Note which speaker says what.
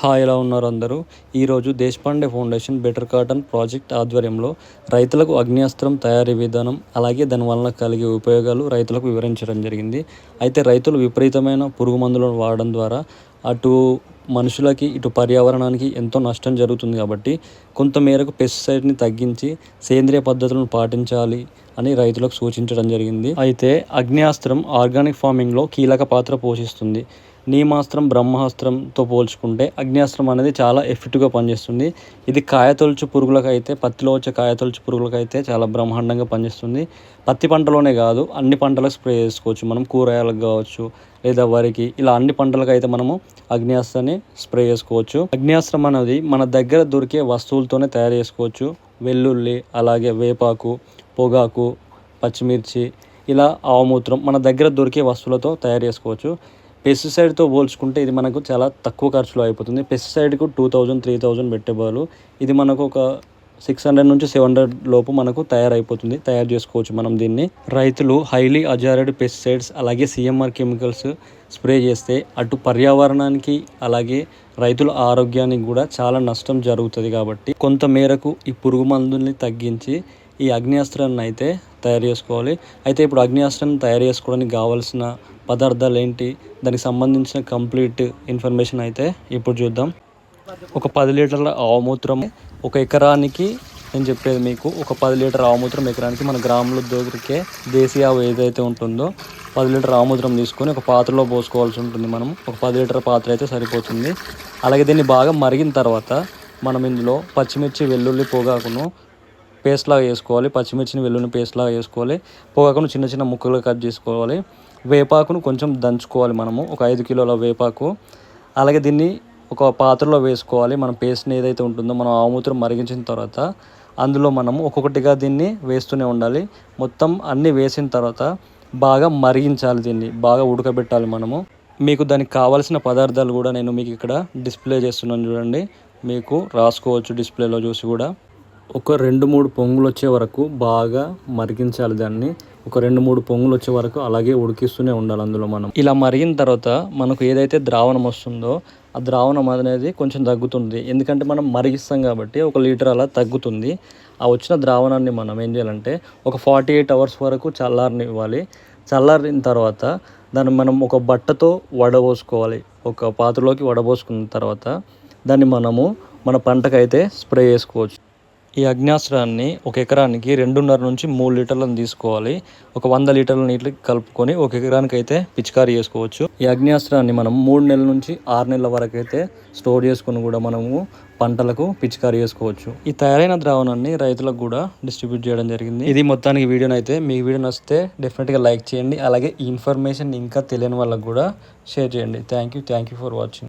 Speaker 1: Hi ఎలా ఉన్నారు అందరూ? ఈరోజు Deshpande foundation better cotton project ఆధ్వర్యంలో రైతులకు అగ్నియాస్త్రం తయారీ విధానం అలాగే దాని వలన కలిగే ఉపయోగాలు రైతులకు వివరించడం జరిగింది. అయితే రైతులు విపరీతమైన పురుగు మందులను వాడడం ద్వారా అటు మనుషులకి ఇటు పర్యావరణానికి ఎంతో నష్టం జరుగుతుంది కాబట్టి కొంతమేరకు పెస్టిసైడ్ని తగ్గించి సేంద్రియ పద్ధతులను పాటించాలి అని రైతులకు సూచించడం జరిగింది. అయితే అగ్నియాస్త్రం ఆర్గానిక్ ఫార్మింగ్లో కీలక పాత్ర పోషిస్తుంది. నీమాస్త్రం బ్రహ్మాస్త్రంతో పోల్చుకుంటే అగ్నియాస్త్రం అనేది చాలా ఎఫెక్టివ్గా పనిచేస్తుంది. ఇది కాయతొలుచు పురుగులకైతే పత్తిలో వచ్చే కాయతొలుచు పురుగులకైతే చాలా బ్రహ్మాండంగా పనిచేస్తుంది. పత్తి పంటలోనే కాదు అన్ని పంటలకు స్ప్రే చేసుకోవచ్చు మనం. కూరగాయలకు కావచ్చు లేదా వరికి ఇలా అన్ని పంటలకు అయితే మనము అగ్నియాస్త్రాన్ని స్ప్రే చేసుకోవచ్చు. అగ్నియాస్త్రం అనేది మన దగ్గర దొరికే వస్తువులతోనే తయారు చేసుకోవచ్చు. వెల్లుల్లి అలాగే వేపాకు పొగాకు పచ్చిమిర్చి ఇలా ఆవమూత్రం మన దగ్గర దొరికే వస్తువులతో తయారు చేసుకోవచ్చు. పెస్టిసైడ్తో పోల్చుకుంటే ఇది మనకు చాలా తక్కువ ఖర్చులో అయిపోతుంది. పెస్టిసైడ్కు టూ థౌజండ్ త్రీ థౌజండ్ పెట్టే బదులు ఇది మనకు ఒక సిక్స్ హండ్రెడ్ నుంచి సెవెన్ హండ్రెడ్ లోపు మనకు తయారైపోతుంది. తయారు చేసుకోవచ్చు మనం దీన్ని. రైతులు హైలీ అజారెడ్ పెస్టిసైడ్స్ అలాగే సిఎంఆర్ కెమికల్స్ స్ప్రే చేస్తే అటు పర్యావరణానికి అలాగే రైతుల ఆరోగ్యానికి కూడా చాలా నష్టం జరుగుతుంది కాబట్టి కొంత మేరకు ఈ పురుగు మందుల్ని తగ్గించి ఈ అగ్నియాస్త్రాన్ని అయితే తయారు చేసుకోవాలి. అయితే ఇప్పుడు అగ్నియాస్త్రాన్ని తయారు చేసుకోవడానికి కావాల్సిన పదార్థాలు ఏంటి దానికి సంబంధించిన కంప్లీట్ ఇన్ఫర్మేషన్ అయితే ఇప్పుడు చూద్దాం. ఒక పది లీటర్ల ఆవుమూత్రం ఒక ఎకరానికి నేను చెప్పేది మీకు ఒక పది లీటర్ ఆవుమూత్రం ఎకరానికి మన గ్రామంలో దొరికే దేశీయ ఆవు ఏదైతే ఉంటుందో పది లీటర్ ఆముద్రం తీసుకొని ఒక పాత్రలో పోసుకోవాల్సి ఉంటుంది మనం. ఒక పది లీటర్ పాత్ర అయితే సరిపోతుంది. అలాగే దీన్ని బాగా మరిగిన తర్వాత మనం ఇందులో పచ్చిమిర్చి వెల్లుల్లి పొగాకును పేస్ట్ లాగా వేసుకోవాలి పచ్చిమిర్చిని వెల్లుని పేస్ట్ లాగా వేసుకోవాలి పొగాకును చిన్న చిన్న ముక్కలు కట్ చేసుకోవాలి. వేపాకును కొంచెం దంచుకోవాలి మనము. ఒక ఐదు కిలోల వేపాకు. అలాగే దీన్ని ఒక పాత్రలో వేసుకోవాలి. మనం పేస్ట్ని ఏదైతే ఉంటుందో మనం ఆవుమూత్రం మరిగించిన తర్వాత అందులో మనము ఒక్కొక్కటిగా దీన్ని వేస్తూనే ఉండాలి. మొత్తం అన్నీ వేసిన తర్వాత బాగా మరిగించాలి దీన్ని. బాగా ఉడకబెట్టాలి మనము. మీకు దానికి కావాల్సిన పదార్థాలు కూడా నేను మీకు ఇక్కడ డిస్ప్లే చేస్తున్నాను చూడండి. మీకు రాసుకోవచ్చు డిస్ప్లేలో చూసి కూడా. ఒక రెండు మూడు పొంగులు వచ్చే వరకు బాగా మరిగించాలి దాన్ని. ఒక రెండు మూడు పొంగులు వచ్చే వరకు అలాగే ఉడికిస్తూనే ఉండాలి అందులో మనం. ఇలా మరిగిన తర్వాత మనకు ఏదైతే ద్రావణం వస్తుందో ఆ ద్రావణం అనేది కొంచెం తగ్గుతుంది. ఎందుకంటే మనం మరిగిస్తాం కాబట్టి ఒక లీటర్ అలా తగ్గుతుంది. ఆ వచ్చిన ద్రావణాన్ని మనం ఏం చేయాలంటే ఒక ఫార్టీ ఎయిట్ అవర్స్ వరకు చల్లారనివ్వాలి. చల్లారిన తర్వాత దాన్ని మనం ఒక బట్టతో వడబోసుకోవాలి. ఒక పాత్రలోకి వడబోసుకున్న తర్వాత దాన్ని మనము మన పంటకైతే స్ప్రే చేసుకోవచ్చు. ఈ అగ్నాస్త్రాన్ని ఒక ఎకరానికి రెండున్నర నుంచి మూడు లీటర్లను తీసుకోవాలి. ఒక వంద లీటర్ల నీటికి కలుపుకొని ఒక ఎకరానికి అయితే పిచికారీ చేసుకోవచ్చు. ఈ అగ్నాస్త్రాన్ని మనం మూడు నెలల నుంచి ఆరు నెలల వరకు అయితే స్టోర్ చేసుకుని కూడా మనము పంటలకు పిచికారీ చేసుకోవచ్చు. ఈ తయారైన ద్రావణాన్ని రైతులకు కూడా డిస్ట్రిబ్యూట్ చేయడం జరిగింది. ఇది మొత్తానికి వీడియోని అయితే మీ వీడియో నచ్చితే డెఫినెట్గా లైక్ చేయండి. అలాగే ఈ ఇన్ఫర్మేషన్ ఇంకా తెలియని వాళ్ళకు కూడా షేర్ చేయండి. Thank you thank you for watching